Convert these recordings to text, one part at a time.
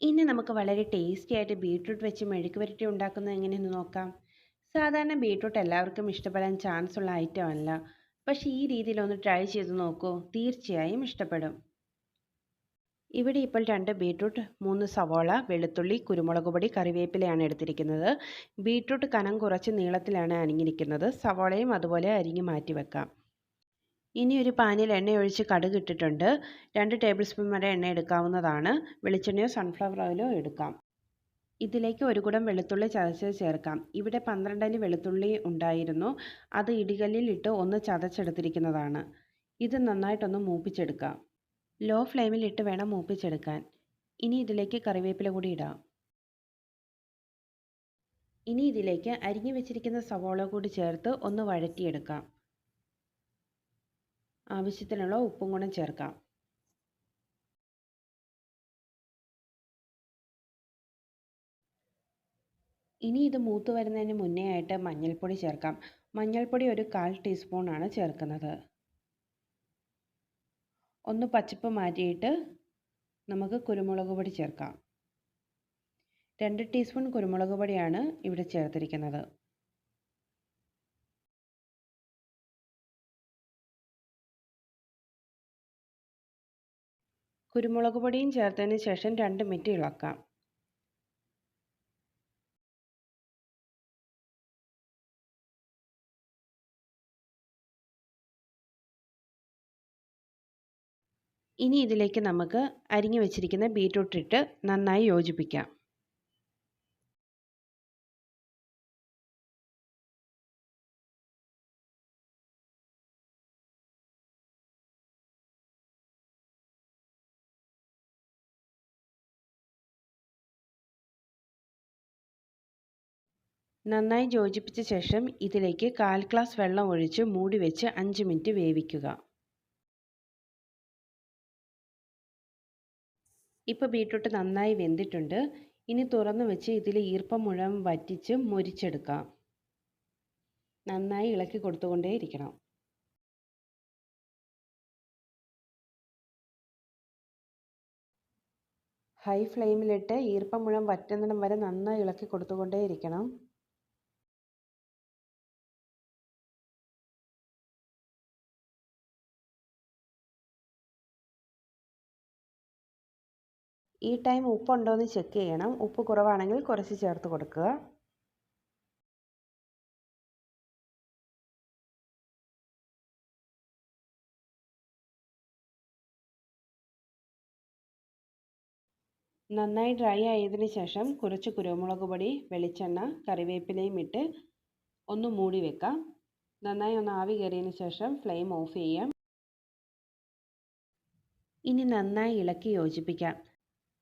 ഇനി നമുക്ക് വളരെ ടേസ്റ്റി ആയിട്ട് ബീട്രൂട്ട് വെച്ച് മെഴുക്ക് പുരട്ടി ഉണ്ടാക്കുന്നത് എങ്ങനെയെന്ന് നോക്കാം. സാധാരണ ബീട്രൂട്ട് എല്ലാവർക്കും ഇഷ്ടപ്പെടാൻ ചാൻസ് ഉള്ള ഐറ്റം അല്ല. പക്ഷേ ഈ രീതിയിൽ ഒന്ന് ട്രൈ ചെയ്ത് നോക്കൂ. തീർച്ചയായും ഇഷ്ടപ്പെടും. ഇവിടെ ഇപ്പോൾ രണ്ട് ബീട്രൂട്ട് മൂന്ന് സവോള വെളുത്തുള്ളി കുരുമുളക് പൊടി കറിവേപ്പിലയാണ് എടുത്തിരിക്കുന്നത്. ബീട്രൂട്ട് കനം കുറച്ച് നീളത്തിലാണ് അരിഞ്ഞിരിക്കുന്നത് സവോളയും അതുപോലെ അരിഞ്ഞ് മാറ്റി വെക്കാം. ഇനി ഒരു പാനിൽ എണ്ണ ഒഴിച്ച് കടുക് ഇട്ടിട്ടുണ്ട്. രണ്ട് ടേബിൾ സ്പൂൺ വരെ എണ്ണ എടുക്കാവുന്നതാണ്. വെളിച്ചെണ്ണയോ സൺഫ്ലവർ ഓയിലോ എടുക്കാം. ഇതിലേക്ക് ഒരു കുടം വെളുത്തുള്ളി ചതച്ചത് ചേർക്കാം. ഇവിടെ പന്ത്രണ്ടല്ലി വെളുത്തുള്ളി ഉണ്ടായിരുന്നു. അത് ഇടികല്ലിൽ ഇട്ട് ഒന്ന് ചതച്ചെടുത്തിരിക്കുന്നതാണ്. ഇത് നന്നായിട്ടൊന്ന് മൂപ്പിച്ചെടുക്കാം. ലോ ഫ്ലെയിമിൽ ഇട്ട് വേണം മൂപ്പിച്ചെടുക്കാൻ. ഇനി ഇതിലേക്ക് കറിവേപ്പില കൂടി ഇടാം. ഇനി ഇതിലേക്ക് അരിഞ്ഞു വെച്ചിരിക്കുന്ന സവോള കൂടി ചേർത്ത് ഒന്ന് വഴറ്റിയെടുക്കാം. ആവശ്യത്തിനുള്ള ഉപ്പും കൂടെ ചേർക്കാം. ഇനി ഇത് മൂത്ത് വരുന്നതിന് മുന്നേ ആയിട്ട് മഞ്ഞൾപ്പൊടി ചേർക്കാം. മഞ്ഞൾപ്പൊടി ഒരു കാൽ ടീസ്പൂണാണ് ചേർക്കുന്നത്. ഒന്ന് പച്ചപ്പ് മാറ്റിയിട്ട് നമുക്ക് കുരുമുളക് പൊടി ചേർക്കാം. രണ്ട് ടീസ്പൂൺ കുരുമുളക് പൊടിയാണ് ഇവിടെ ചേർത്തിരിക്കുന്നത്. കുരുമുളക് പൊടിയും ചേർത്തതിന് ശേഷം രണ്ട് മിനിറ്റ് ഇളക്കാം. ഇനി ഇതിലേക്ക് നമുക്ക് അരിഞ്ഞു വെച്ചിരിക്കുന്ന ബീറ്റ്റൂട്ട് ഇട്ട് നന്നായി യോജിപ്പിക്കാം. നന്നായി യോജിപ്പിച്ച ശേഷം ഇതിലേക്ക് കാൽ ഗ്ലാസ് വെള്ളം ഒഴിച്ച് മൂടി വെച്ച് അഞ്ച് മിനിറ്റ് വേവിക്കുക. ഇപ്പോൾ ബീട്രൂട്ട് നന്നായി വെന്തിട്ടുണ്ട്. ഇനി തുറന്ന് വെച്ച് ഇതിൽ ഈർപ്പം മുഴുവൻ വറ്റിച്ച് മുരിച്ചെടുക്കാം. നന്നായി ഇളക്കി കൊടുത്തുകൊണ്ടേയിരിക്കണം ഹൈ ഫ്ലെയിമിലിട്ട് ഈർപ്പം മുഴുവൻ വറ്റുന്നിടം വരെ നന്നായി ഇളക്കി കൊടുത്തുകൊണ്ടേയിരിക്കണം ഈ ടൈം ഉപ്പുണ്ടോ എന്ന് ചെക്ക് ചെയ്യണം. ഉപ്പ് കുറവാണെങ്കിൽ കുറച്ച് ചേർത്ത് കൊടുക്കുക. നന്നായി ഡ്രൈ ആയതിന് ശേഷം കുറച്ച് കുരുമുളക് പൊടി വെളിച്ചെണ്ണ കറിവേപ്പിലയും ഇട്ട് ഒന്ന് മൂടി വെക്കാം. നന്നായി ഒന്ന് ആവി കയറിയതിന് ശേഷം ഫ്ലെയിം ഓഫ് ചെയ്യാം. ഇനി നന്നായി ഇളക്കി യോജിപ്പിക്കാം.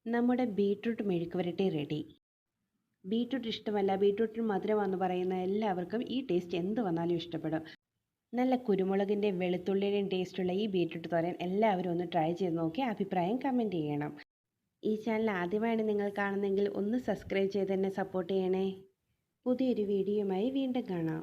നമ്മുടെ ബീട്രൂട്ട് മെഴുക്ക് വരട്ടി റെഡി. ബീട്രൂട്ട് ഇഷ്ടമല്ല ബീട്രൂട്ടിന് മധുരമാണെന്ന് പറയുന്ന എല്ലാവർക്കും ഈ ടേസ്റ്റ് എന്ത് വന്നാലും ഇഷ്ടപ്പെടും. നല്ല കുരുമുളകിന്റെ വെളുത്തുള്ളിയുടെയും ടേസ്റ്റുള്ള ഈ ബീട്രൂട്ട് തോരൻ എല്ലാവരും ഒന്ന് ട്രൈ ചെയ്ത് നോക്കി അഭിപ്രായം കമന്റ് ചെയ്യണം. ഈ ചാനൽ ആദ്യമായാണ് നിങ്ങൾ കാണുന്നെങ്കിൽ ഒന്ന് സബ്സ്ക്രൈബ് ചെയ്ത് തന്നെ സപ്പോർട്ട് ചെയ്യണേ. പുതിയൊരു വീഡിയോയുമായി വീണ്ടും കാണാം.